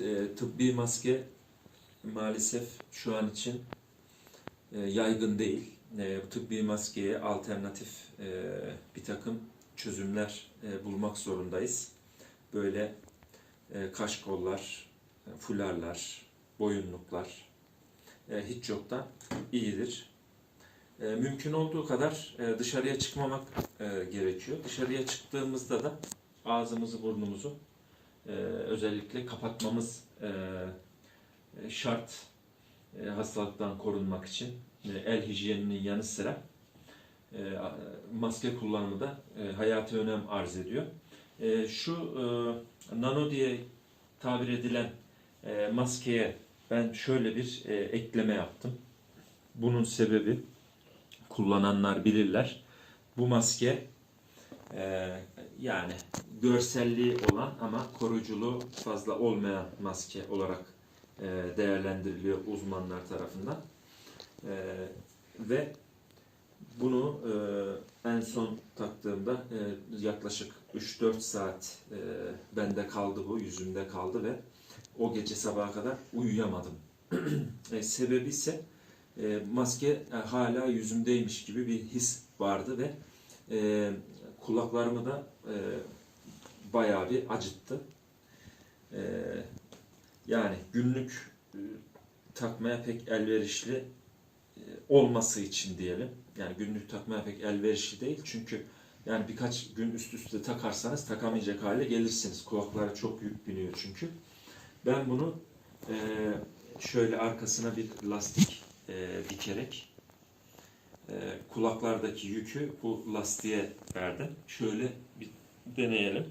E, tıbbi maske maalesef şu an için e, yaygın değil. E, tıbbi maskeye alternatif e, bir takım çözümler bulmak zorundayız. Böyle e, e, fularlar, boyunluklar e, hiç yoktan iyidir. Mümkün olduğu kadar dışarıya çıkmamak gerekiyor. Dışarıya çıktığımızda da ağzımızı burnumuzu e, özellikle kapatmamız e, e, şart e, hastalıktan korunmak için. E, el hijyeninin yanı sıra e, maske kullanımı da e, hayati önem arz ediyor. E, şu e, nano diye tabir edilen e, maskeye ben şöyle bir e, ekleme yaptım. Bunun sebebi kullananlar bilirler. Bu maske e, yani görselliği olan ama koruyuculuğu fazla olmayan maske olarak e, değerlendiriliyor uzmanlar tarafından. E, ve bunu e, en son taktığımda yaklaşık 3-4 saat bende kaldı bu, yüzümde kaldı ve o gece sabaha kadar uyuyamadım. sebebi ise maske hala yüzümdeymiş gibi bir his vardı ve kulaklarımı da e, bayağı bir acıttı. E, yani günlük e, takmaya pek elverişli e, olması için diyelim. Yani günlük takmaya pek elverişli değil çünkü yani birkaç gün üst üste takarsanız takamayacak hale gelirsiniz. Kulaklara çok yük biniyor çünkü. Ben bunu e, şöyle arkasına bir lastik e, dikerek e, kulaklardaki yükü bu lastiğe verdim. Şöyle bir deneyelim.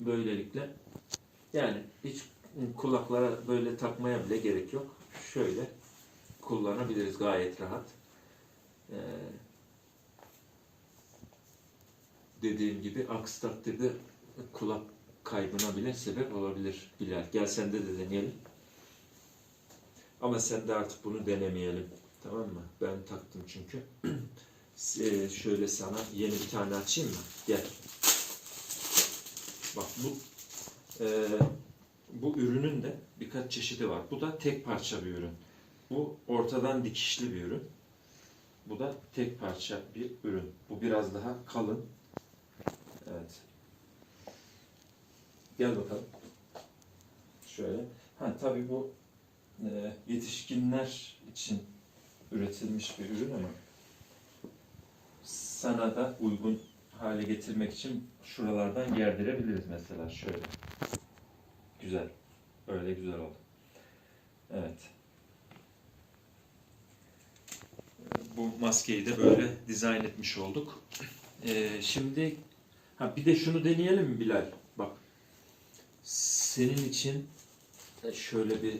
Böylelikle yani hiç kulaklara böyle takmaya bile gerek yok. Şöyle kullanabiliriz gayet rahat. Ee, dediğim gibi aksi takdirde kulak kaybına bile sebep olabilir Bilal. Gel sen de de deneyelim. Ama sen de artık bunu denemeyelim. Tamam mı? Ben taktım çünkü. Ee, şöyle sana yeni bir tane açayım mı? Gel. Bak bu e, bu ürünün de birkaç çeşidi var. Bu da tek parça bir ürün. Bu ortadan dikişli bir ürün. Bu da tek parça bir ürün. Bu biraz daha kalın. Evet. Gel bakalım. Şöyle. Ha tabii bu e, yetişkinler için üretilmiş bir ürün ama sana da uygun hale getirmek için şuralardan gerdirebiliriz mesela şöyle. Güzel. Öyle güzel oldu. Evet. Bu maskeyi de böyle dizayn etmiş olduk. Ee, şimdi ha bir de şunu deneyelim Bilal? Bak. Senin için şöyle bir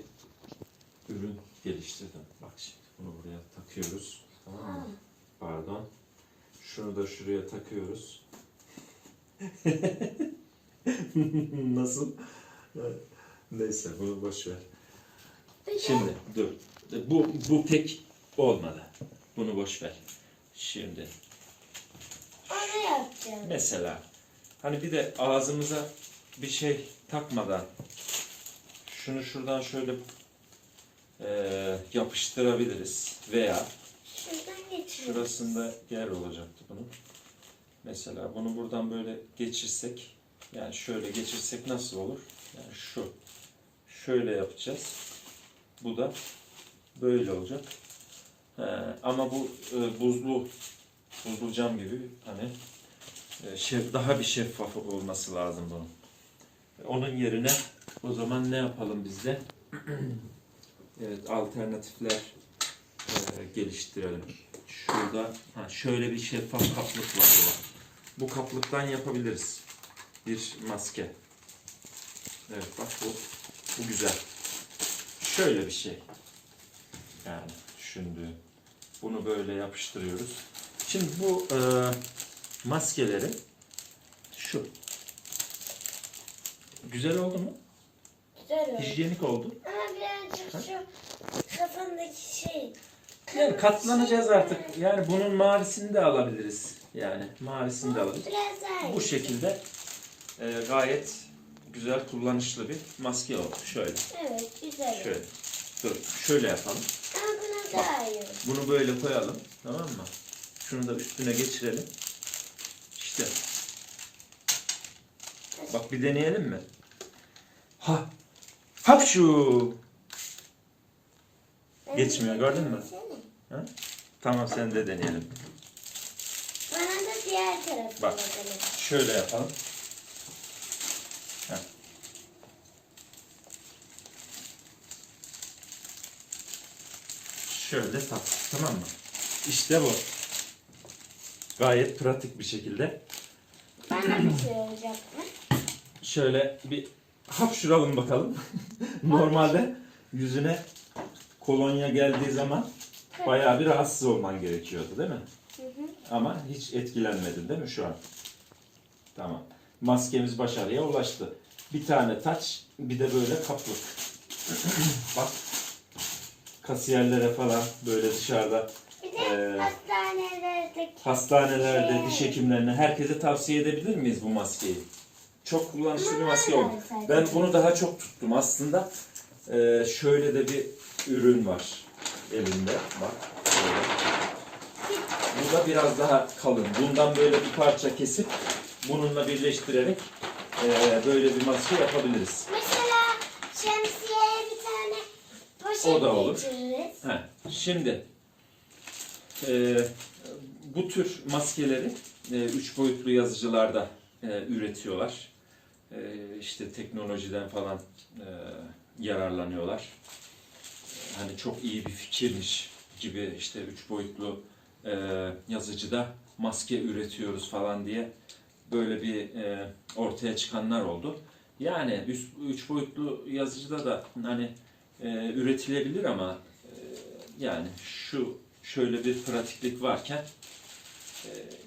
ürün geliştirdim. Bak şimdi bunu buraya takıyoruz. Tamam mı? Pardon. Şunu da şuraya takıyoruz. Nasıl? Neyse bunu boş ver. Şimdi dur. Bu bu pek olmadı. Bunu boş ver. Şimdi Onu yapacağım. mesela hani bir de ağzımıza bir şey takmadan şunu şuradan şöyle eee, yapıştırabiliriz veya Şuradan geçiyorum. Şurasında yer olacaktı bunun. Mesela bunu buradan böyle geçirsek, yani şöyle geçirsek nasıl olur? Yani şu. Şöyle yapacağız. Bu da böyle olacak. He, ama bu e, buzlu buzlu cam gibi hani e, şef, daha bir şeffaf olması lazım bunun. Onun yerine o zaman ne yapalım biz de? evet alternatifler e, geliştirelim. Şurada ha, şöyle bir şeffaf kaplık var burada. Bu kaplıktan yapabiliriz. Bir maske. Evet bak bu, bu güzel. Şöyle bir şey. Yani düşündüğüm. Bunu böyle yapıştırıyoruz. Şimdi bu e, maskeleri şu. Güzel oldu mu? Güzel oldu. Hijyenik oldu. Ama birazcık şu kafandaki şey. Yani katlanacağız artık. Yani bunun mavisini de alabiliriz. Yani mavisini de alabiliriz. Biraz daha Bu şekilde e, gayet güzel kullanışlı bir maske oldu. Şöyle, Evet güzel. şöyle. Dur, şöyle yapalım. Ama buna daha iyi. Bunu böyle koyalım. Tamam mı? Şunu da üstüne geçirelim. İşte. Bak bir deneyelim mi? Ha. Hapşu. Geçmiyor, gördün mü? Ha? Tamam sen de deneyelim. Bana da diğer tarafı Bak. bakalım. Şöyle yapalım. Heh. Şöyle tak. Tamam mı? İşte bu. Gayet pratik bir şekilde. Bana bir şey olacak mı? Şöyle bir hapşuralım bakalım. Normalde yüzüne kolonya geldiği zaman bayağı bir rahatsız olman gerekiyordu değil mi? Hı hı. Ama hiç etkilenmedin değil mi şu an? Tamam. Maskemiz başarıya ulaştı. Bir tane taç, bir de böyle kaplık. Bak. Kasiyerlere falan böyle dışarıda Bir de Ee, hastanelerdeki hastanelerde Şey. diş hekimlerine herkese tavsiye edebilir miyiz bu maskeyi? Çok kullanışlı bir maske oldu. Ben bunu daha çok tuttum aslında. Ee, şöyle de bir ürün var elimde. Bak. Şöyle. Bu da biraz daha kalın. Bundan böyle bir parça kesip bununla birleştirerek e, böyle bir maske yapabiliriz. Mesela şemsiyeye bir tane poşet O da olur. geçiririz. Heh, şimdi e, bu tür maskeleri e, üç boyutlu yazıcılarda e, üretiyorlar. E, işte teknolojiden falan e, yararlanıyorlar. Hani çok iyi bir fikirmiş gibi işte üç boyutlu e, yazıcıda maske üretiyoruz falan diye böyle bir e, ortaya çıkanlar oldu. Yani üç, boyutlu yazıcıda da hani üretilebilir ama yani şu şöyle bir pratiklik varken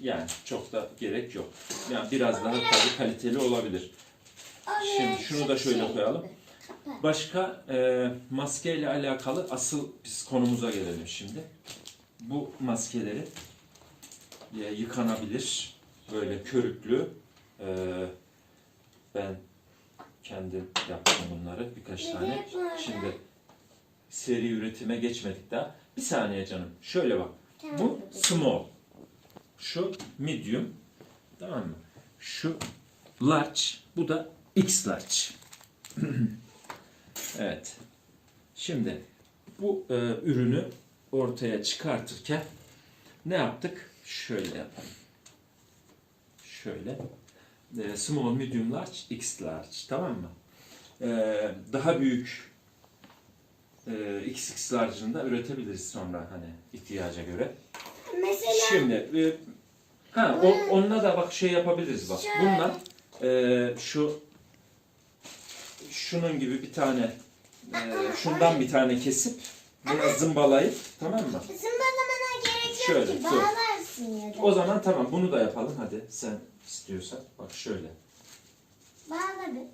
yani çok da gerek yok. Yani biraz daha tabii kaliteli olabilir. Şimdi şunu da şöyle şey- koyalım. Başka e, maske ile alakalı asıl biz konumuza gelelim şimdi. Bu maskeleri e, yıkanabilir. Böyle körüklü. E, ben kendim yaptım bunları birkaç Ne tane. Şimdi seri üretime geçmedik daha. Bir saniye canım. Şöyle bak. Bu small. Şu medium. Tamam mı? Şu large. Bu da X large. evet. Şimdi bu e, ürünü ortaya çıkartırken ne yaptık? Şöyle yapalım. Şöyle. E, small, medium, large, X large. Tamam mı? E, daha büyük e, XX large'ını da üretebiliriz sonra hani ihtiyaca göre. Mesela Şimdi e, ha o, onunla da bak şey yapabiliriz bak. Bununla e, şu şunun gibi bir tane e, şundan bir tane kesip buna zımbalayıp tamam mı? zımbalamana gerek yok Şöyle, ki dur. bağlarsın ya da. O zaman tamam bunu da yapalım hadi sen istiyorsan. Bak şöyle. Bağla bir.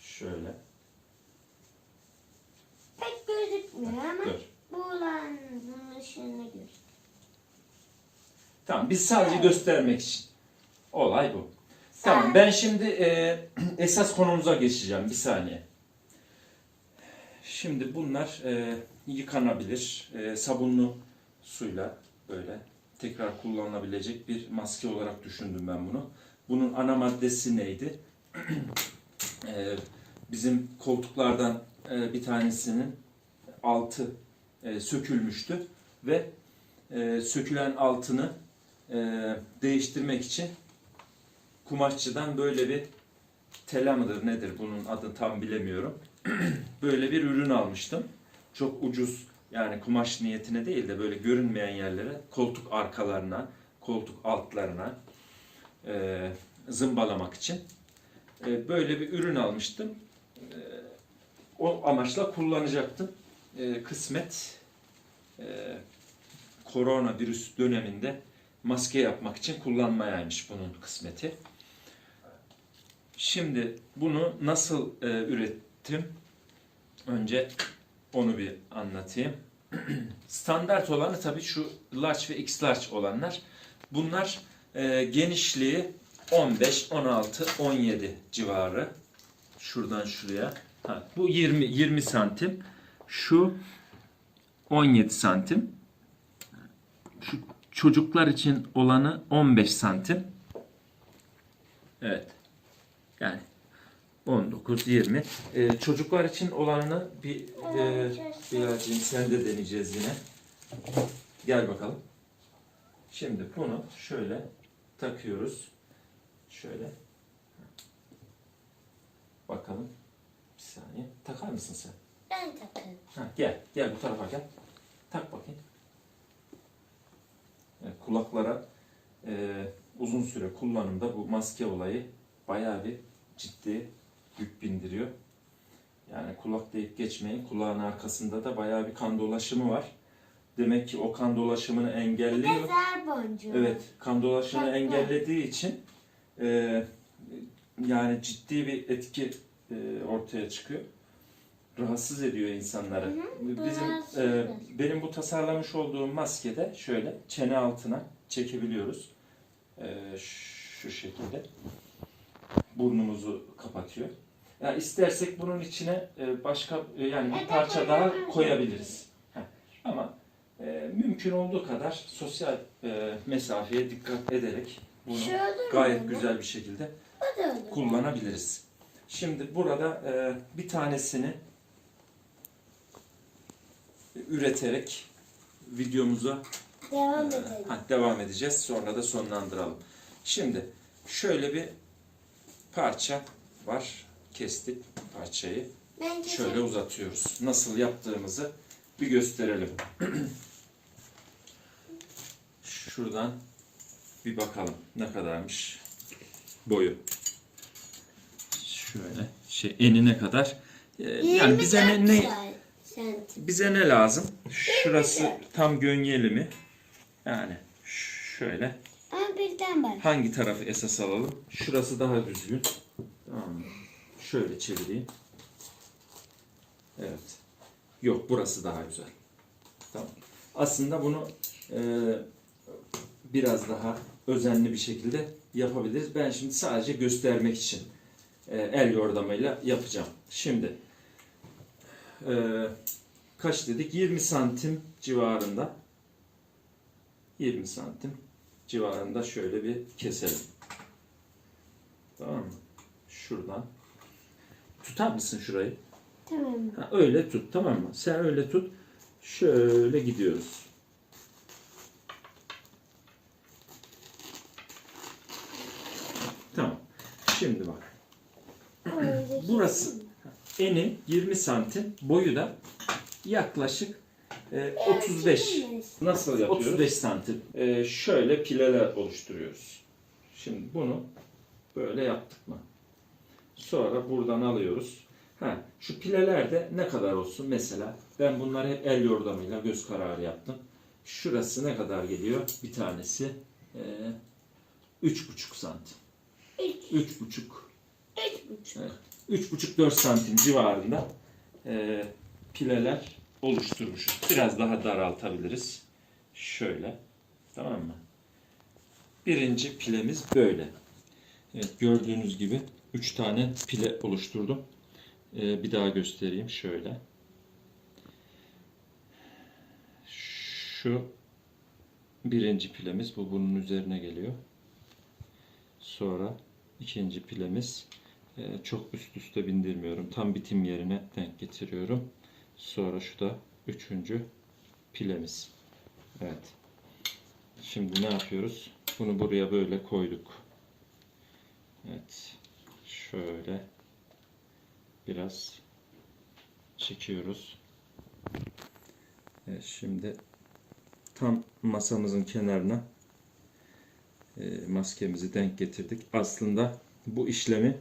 Şöyle. Pek gözükmüyor ama Dur. buğulanışını gör. Tamam biz sadece göstermek için. Olay bu. Tamam ben şimdi e, esas konumuza geçeceğim bir saniye. Şimdi bunlar e, yıkanabilir, e, sabunlu suyla böyle tekrar kullanılabilecek bir maske olarak düşündüm ben bunu. Bunun ana maddesi neydi? E, bizim koltuklardan e, bir tanesinin altı e, sökülmüştü ve e, sökülen altını e, değiştirmek için kumaşçıdan böyle bir tela mıdır nedir bunun adını tam bilemiyorum. böyle bir ürün almıştım. Çok ucuz yani kumaş niyetine değil de böyle görünmeyen yerlere koltuk arkalarına, koltuk altlarına e, zımbalamak için e, böyle bir ürün almıştım. E, o amaçla kullanacaktım. E, kısmet e, koronavirüs döneminde maske yapmak için kullanmayaymış bunun kısmeti. Şimdi bunu nasıl e, ürettim? Önce onu bir anlatayım. Standart olanı tabii şu large ve x large olanlar. Bunlar e, genişliği 15, 16, 17 civarı. Şuradan şuraya. Ha, bu 20 20 santim. Şu 17 santim. Şu çocuklar için olanı 15 santim. Evet. Yani 19, 20. Ee, çocuklar için olanını bir e, Bilal'cim sen de deneyeceğiz yine. Gel bakalım. Şimdi bunu şöyle takıyoruz. Şöyle. Bakalım. Bir saniye. Takar mısın sen? Ben takayım. Ha, gel. Gel bu tarafa gel. Tak bakayım. Evet, kulaklara e, uzun süre kullanımda bu maske olayı bayağı bir ciddi yük bindiriyor. Yani kulak deyip geçmeyin. Kulağın arkasında da bayağı bir kan dolaşımı var. Demek ki o kan dolaşımını Bir de engelliyor. zar boncuğu. Evet, kan dolaşımını engellediği için e, yani ciddi bir etki e, ortaya çıkıyor. Rahatsız ediyor insanları. Bizim e, benim bu tasarlamış olduğum maskede şöyle çene altına çekebiliyoruz. E, şu şekilde burnumuzu kapatıyor. Ya istersek bunun içine e, başka e, yani bir parça daha koyabiliriz. Ama e, mümkün olduğu kadar sosyal mesafeye dikkat ederek bunu mu? gayet güzel bir şekilde kullanabiliriz. Şimdi burada bir tanesini üreterek videomuza Devam edelim. ha, devam edeceğiz. Sonra da sonlandıralım. Şimdi şöyle bir parça var. Kestik parçayı. Ben Şöyle uzatıyoruz. Nasıl yaptığımızı bir gösterelim. Şuradan bir bakalım ne kadarmış boyu. Şöyle şey enine kadar. Ee, yani bize ne, ne bize ne lazım? Şurası tam gönyeli mi? Yani şöyle. Birden var. Hangi tarafı esas alalım? Şurası daha düzgün. Tamam? Şöyle çevireyim. Evet. Yok burası daha güzel. Tamam. Aslında bunu e, biraz daha özenli bir şekilde yapabiliriz. Ben şimdi sadece göstermek için e, el yordamıyla yapacağım. Şimdi e, kaç dedik? 20 santim civarında 20 santim civarında şöyle bir keselim. Tamam mı? Şuradan. Tutar mısın şurayı? Tamam. Ha, öyle tut tamam mı? Sen öyle tut. Şöyle gidiyoruz. Tamam. Şimdi bak. Burası eni 20 santim, boyu da yaklaşık e, 35. Nasıl yapıyoruz? 35 santim. E, şöyle pileler oluşturuyoruz. Şimdi bunu böyle yaptık mı? Sonra buradan alıyoruz. Ha, şu pileler de ne kadar olsun? Mesela ben bunları hep el yordamıyla göz kararı yaptım. Şurası ne kadar geliyor? Bir tanesi e, üç buçuk santim. Üç buçuk. Üç buçuk. Evet. 3,5-4 santim civarında e, pileler oluşturmuşuz. Biraz daha daraltabiliriz. Şöyle. Tamam mı? Birinci pilemiz böyle. Evet, gördüğünüz gibi 3 tane pile oluşturdum. E, bir daha göstereyim. Şöyle. Şu birinci pilemiz. Bu bunun üzerine geliyor. Sonra ikinci pilemiz. Ee, çok üst üste bindirmiyorum. Tam bitim yerine denk getiriyorum. Sonra şu da üçüncü pilemiz. Evet. Şimdi ne yapıyoruz? Bunu buraya böyle koyduk. Evet. Şöyle biraz çekiyoruz. Evet, şimdi tam masamızın kenarına e, maskemizi denk getirdik. Aslında bu işlemi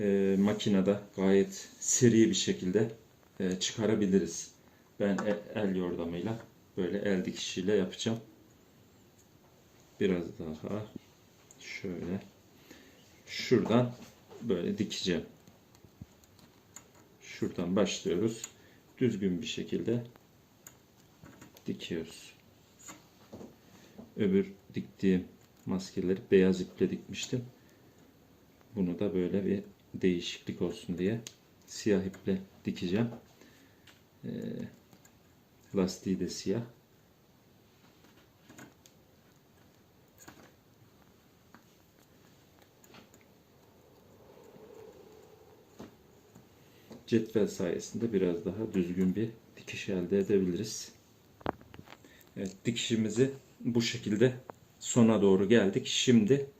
e, makinede gayet seri bir şekilde e, çıkarabiliriz. Ben e- el yordamıyla böyle el dikişiyle yapacağım. Biraz daha şöyle şuradan böyle dikeceğim. Şuradan başlıyoruz. Düzgün bir şekilde dikiyoruz. Öbür diktiğim maskeleri beyaz iple dikmiştim. Bunu da böyle bir değişiklik olsun diye siyah iple dikeceğim. Ee, lastiği de siyah. Cetvel sayesinde biraz daha düzgün bir dikiş elde edebiliriz. Evet, dikişimizi bu şekilde sona doğru geldik. Şimdi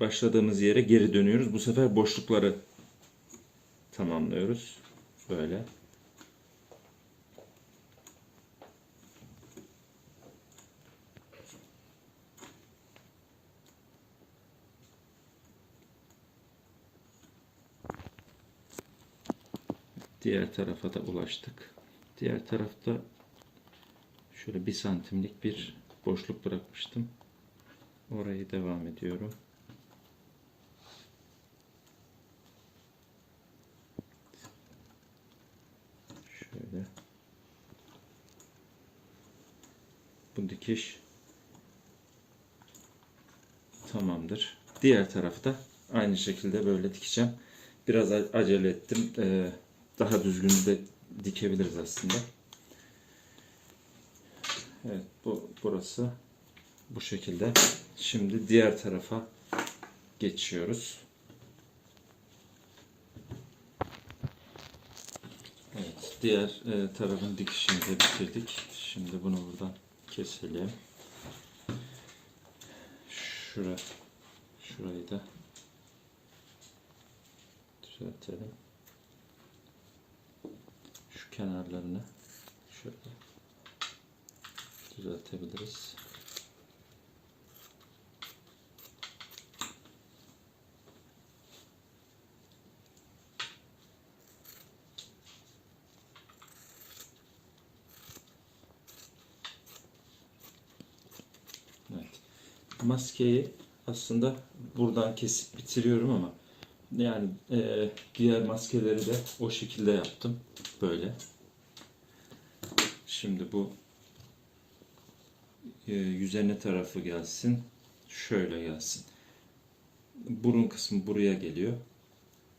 başladığımız yere geri dönüyoruz. Bu sefer boşlukları tamamlıyoruz. Böyle. Diğer tarafa da ulaştık. Diğer tarafta şöyle bir santimlik bir boşluk bırakmıştım. Orayı devam ediyorum. Şöyle. Bu dikiş tamamdır. Diğer tarafta aynı şekilde böyle dikeceğim. Biraz acele ettim. Ee, daha düzgün de dikebiliriz aslında. Evet bu burası bu şekilde. Şimdi diğer tarafa geçiyoruz. Evet, diğer e, tarafın dikişini de bitirdik. Şimdi bunu buradan keselim. Şura, şurayı da düzeltelim. Şu kenarlarını şöyle düzeltebiliriz. Evet. Maskeyi aslında buradan kesip bitiriyorum ama yani e, diğer maskeleri de o şekilde yaptım. Böyle. Şimdi bu e, yüzene tarafı gelsin. Şöyle gelsin. Burun kısmı buraya geliyor.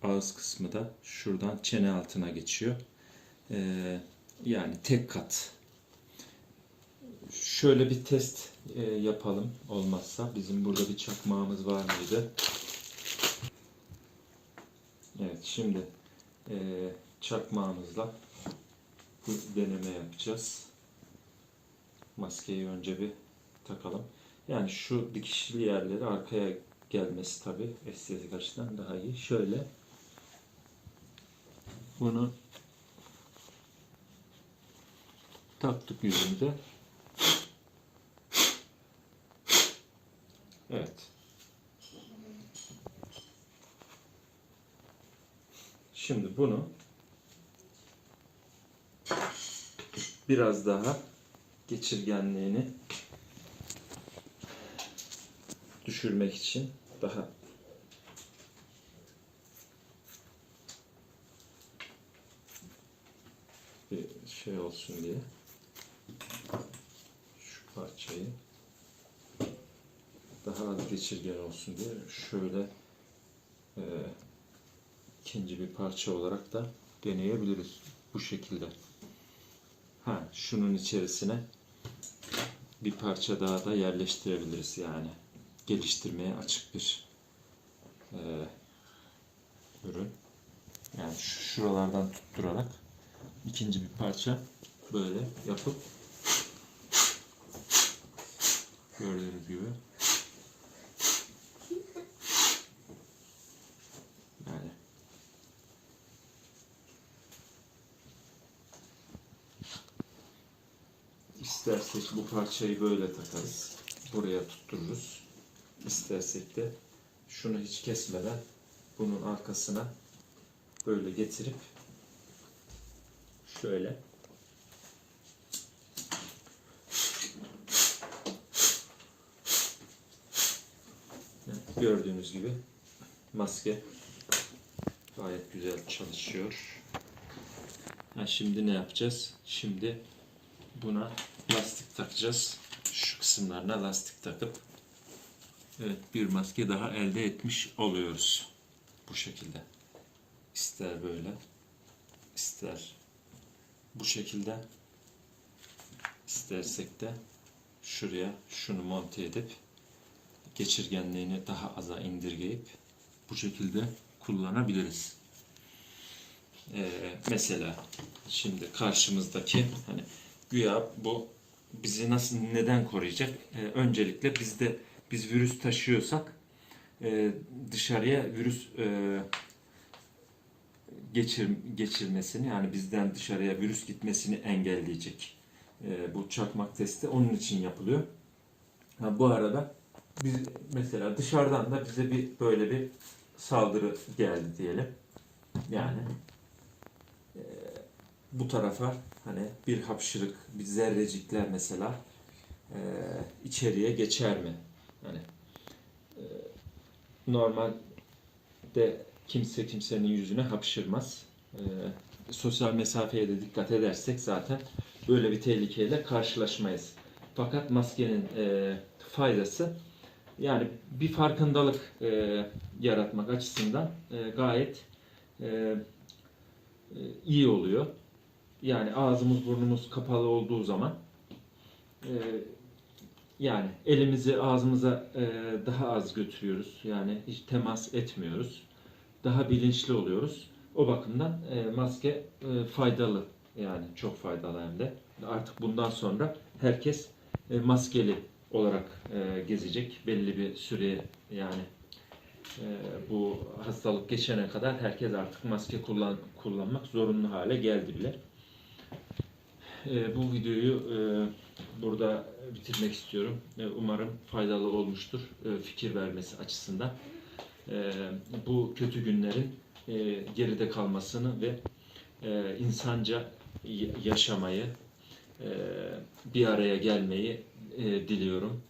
Ağız kısmı da şuradan çene altına geçiyor. E, yani tek kat Şöyle bir test e, yapalım olmazsa. Bizim burada bir çakmağımız var mıydı? Evet şimdi e, çakmağımızla bu deneme yapacağız. Maskeyi önce bir takalım. Yani şu dikişli yerleri arkaya gelmesi tabi estetik açıdan daha iyi. Şöyle bunu taktık yüzümüze. Evet. Şimdi bunu biraz daha geçirgenliğini düşürmek için daha bir şey olsun diye şu parçayı daha az geçirgen olsun diye şöyle e, ikinci bir parça olarak da deneyebiliriz bu şekilde. Ha, şunun içerisine bir parça daha da yerleştirebiliriz yani. Geliştirmeye açık bir e, ürün. Yani şu- şuralardan tutturarak ikinci bir parça böyle yapıp gördüğünüz gibi Yani istersek bu parçayı böyle takarız. Buraya tuttururuz. İstersek de şunu hiç kesmeden bunun arkasına böyle getirip şöyle gördüğünüz gibi maske Gayet güzel çalışıyor. Ha, şimdi ne yapacağız? Şimdi buna lastik takacağız. Şu kısımlarına lastik takıp Evet, bir maske daha elde etmiş oluyoruz. Bu şekilde. İster böyle, ister bu şekilde, istersek de şuraya şunu monte edip geçirgenliğini daha aza indirgeyip bu şekilde kullanabiliriz. Ee, mesela şimdi karşımızdaki hani güya bu bizi nasıl neden koruyacak? Ee, öncelikle bizde biz virüs taşıyorsak e, dışarıya virüs e, geçir, geçirmesini yani bizden dışarıya virüs gitmesini engelleyecek. E, bu çakmak testi onun için yapılıyor. Ha, bu arada biz mesela dışarıdan da bize bir böyle bir saldırı geldi diyelim. Yani e, bu tarafa hani bir hapşırık, bir zerrecikler mesela e, içeriye geçer mi? Hani e, normalde kimse kimsenin yüzüne hapşırmaz. E, sosyal mesafeye de dikkat edersek zaten böyle bir tehlikeyle karşılaşmayız. Fakat maskenin e, faydası yani bir farkındalık e, yaratmak açısından e, gayet e, e, iyi oluyor. Yani ağzımız burnumuz kapalı olduğu zaman e, yani elimizi ağzımıza e, daha az götürüyoruz. Yani hiç temas etmiyoruz. Daha bilinçli oluyoruz. O bakımdan e, maske e, faydalı. Yani çok faydalı hem de. Artık bundan sonra herkes e, maskeli olarak e, gezecek. Belli bir süre yani e, bu hastalık geçene kadar herkes artık maske kullan kullanmak zorunlu hale geldi bile. E, bu videoyu e, burada bitirmek istiyorum. E, umarım faydalı olmuştur e, fikir vermesi açısından. E, bu kötü günlerin e, geride kalmasını ve e, insanca yaşamayı, e, bir araya gelmeyi e, diliyorum.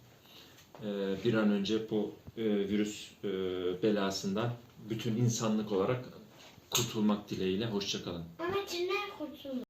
E, bir an önce bu e, virüs e, belasından bütün insanlık olarak kurtulmak dileğiyle. Hoşçakalın. Ama cinler kurtulur.